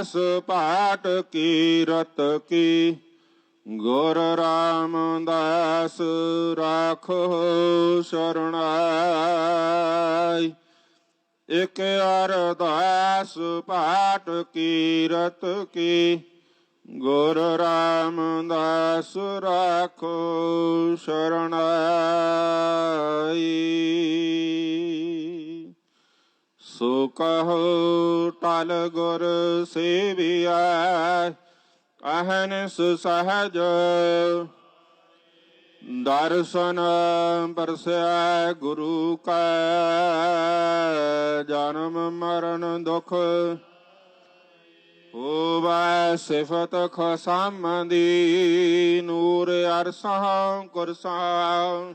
ਅਸ ਪਾਟ ਕੀ ਰਤ ਕੀ। ਗੁਰ ਰਾਮਦਾਸ ਰਾਖੋ ਸ਼ਰਣਾਈ। ਇਕ ਅਰਦਾਸ ਪਾਟ ਕੀ ਰਤ ਕੀ। ਗੁਰ ਰਾਮਦਾਸ ਰਾਖੋ ਸ਼ਰਣਾਈ। ਸੋ ਕਹੋ ਟਲ ਗੁਰ ਸੇਵਿਆ ਅਹਨਿਸ ਸਹਜ ਦਰਸ਼ਨ ਪਰਸੈ ਗੁਰੂ ਕੈ, ਜਨਮ ਮਰਨ ਦੁਖ ਹੋਵੈ ਸਿਫਤ ਖਸਮਦੀ ਨੂਰ ਅਰਸਹਾਂ ਕੁਰਸਾਂ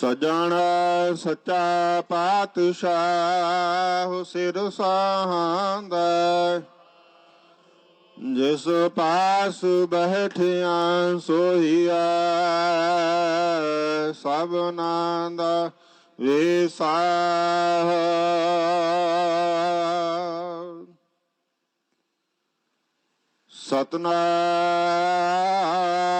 ਸਜਣ ਸੱਚਾ ਪਾਤਸ਼ਾਹ ਸਿਰ ਸਾਹਾਂਦਾ ਜਿਸ ਪਾਸ ਬਹਿਠਿਆ ਸੋਹੀਆ ਸਭਨਾ ਦਾ ਵਿਸਾਹ। ਸਤਨਾਮ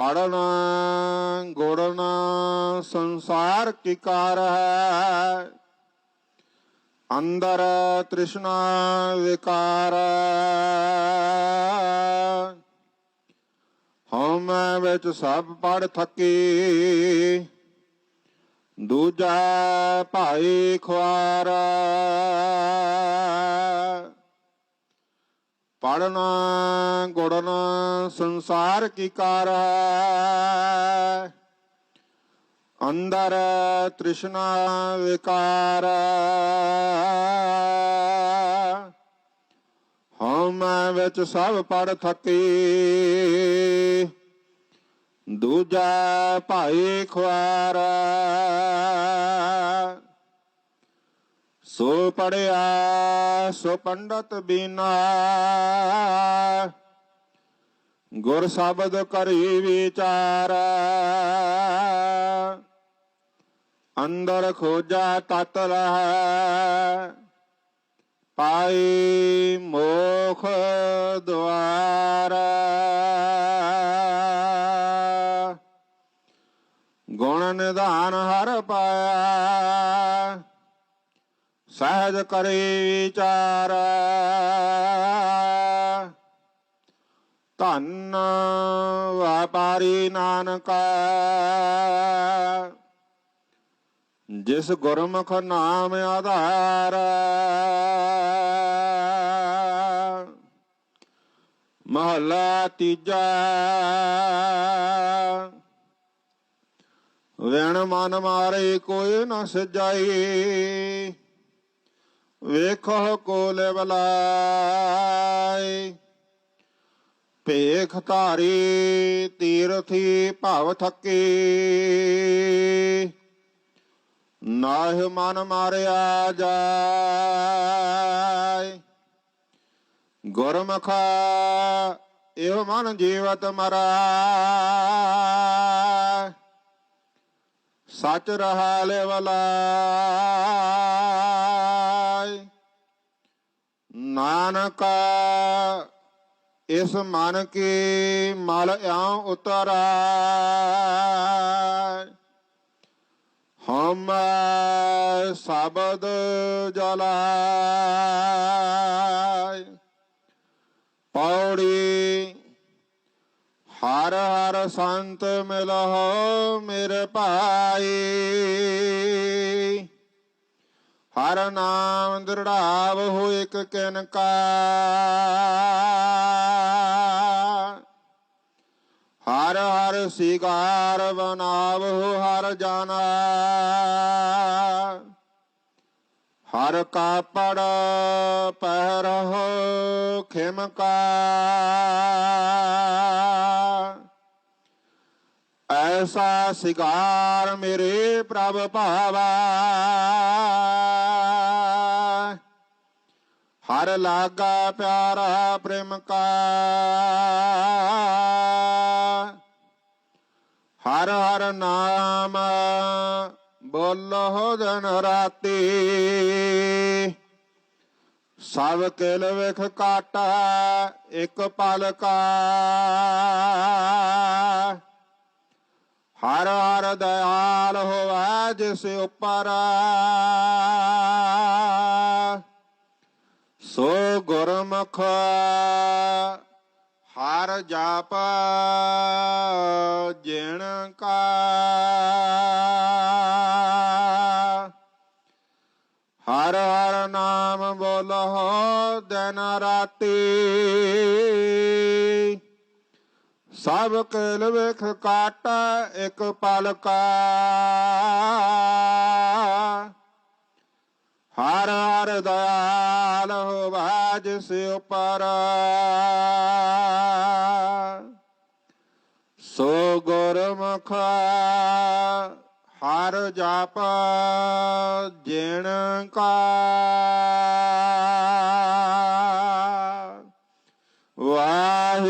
ਪੜਨਾ ਗੁੜਨਾ ਸੰਸਾਰ ਕੀ ਕਾਰ ਹੈ? ਅੰਦਰ ਤ੍ਰਿਸ਼ਨਾ ਵਿਕਾਰ ਹਉਮ ਵਿੱਚ ਸਭ ਪੜ ਥੱਕੀ। ਦੂਜਾ ਭਾਈ ਖੁਆਰ ਪੜਨਾ ਗੁੜਨਾ ਸੰਸਾਰ ਕੀ ਕਾਰ ਹੈ? ਅੰਦਰ ਤ੍ਰਿਸ਼ਨਾ ਵਿਕਾਰ ਹਉਮ ਵਿੱਚ ਸਭ ਪੜ ਥਕੀ। ਦੂਜਾ ਭਾਈ ਖੁਆਰ ਸੋ ਪੜਿਆ ਸੋ ਪੰਡਤ ਬੀਨਾ ਗੁਰ ਸ਼ਬਦ ਕਰੀ ਵਿਚਾਰ। ਅੰਦਰ ਖੋਜਾ ਤਤ ਰਹਿ ਪਾਈ ਮੋਖ ਦੁਆਰ। ਗੁਣ ਨਿਧਾਨ ਹਰ ਪਾਇਆ, ਸਹਿਜ ਕਰੇ ਵਿਚਾਰਾ। ਧੰਨ ਵਪਾਰੀ ਨਾਨਕਾ। ਜਿਸ ਗੁਰਮੁਖ ਨਾਮ ਆਧਾਰ। ਮਹਲਾ ਤੀਜਾ। ਵਿਣ ਮਨ ਮਾਰੇ ਕੋਈ ਨਾ ਸਜਾਈ। ਵੇਖੋ ਕੋਲੇ ਬਲਾਈ। ਭੇਖ ਧਾਰੀ ਤੀਰਥੀ ਭਵ ਥਕੀ। ਨਾਹ ਮਨ ਮਾਰਿਆ ਜਾਏ। ਗੁਰਮੁਖਾ ਇਹੋ ਮਨ ਜੀਵਤ ਮਰਾ ਸਚ ਰਹਾ ਲੈ ਵਲਾਈ ਨਾਨਕ ਇਸ ਮਨ ਕੀ ਮਲ ਆਉ ਉਤਰਾ। ਹਮ ਸ਼ਬਦ ਜਲਾਇ ਪੌੜੀ ਹਰ ਹਰ ਸੰਤ ਮਿਲਹੁ ਮੇਰੇ ਭਾਈ। ਹਰ ਨਾਮ ਦ੍ਰਿੜਾਵ ਹੋ ਇੱਕ ਕਿਨ ਕਾ। ਹਰ ਹਰ ਸਿਗਾਰ ਬਨਾਵਹੁ ਹਰ ਜਾਨਾ ਹਰ ਕਾਪੜ ਪਹਿਰਹੁ ਖਿਮਕਾ ਐਸਾ ਸਿਗਾਰ ਮੇਰੇ ਪ੍ਰਭ ਭਾਵਾ। ਹਰ ਲਾਗਾ ਪਿਆਰਾ ਪ੍ਰੇਮ ਕਾ। ਹਰ ਹਰ ਨਾਮ ਬੋਲੋ ਦਿਨ ਰਾਤੀ। ਸਭ ਕਿਲ ਵਿਖ ਕਾਟਾ, ਇੱਕ ਪਲ ਕਾ। ਹਰ ਹਰ ਦਇਆਲ ਹੋਵੈ ਜਿਸ ਉਪਰ। ਸੋ ਗੁਰਮੁਖ ਹਰ ਜਾਪ ਜਿਣ ਕਾ। ਹਰ ਹਰ ਨਾਮ ਬੋਲੋ ਦਿਨ ਰਾਤੀ। ਸਭ ਕਲ ਵੇਖ ਕਾਟ, ਇੱਕ ਪਲ ਕਾ। ਹਰ ਹਰ ਦਇਆਲ ਹੋਵਾ ਜਿਸ ਉਪਰ ਸੋ ਗੁਰਮੁਖ ਹਰ ਜਾਪ ਜਿਣ ਕਾ।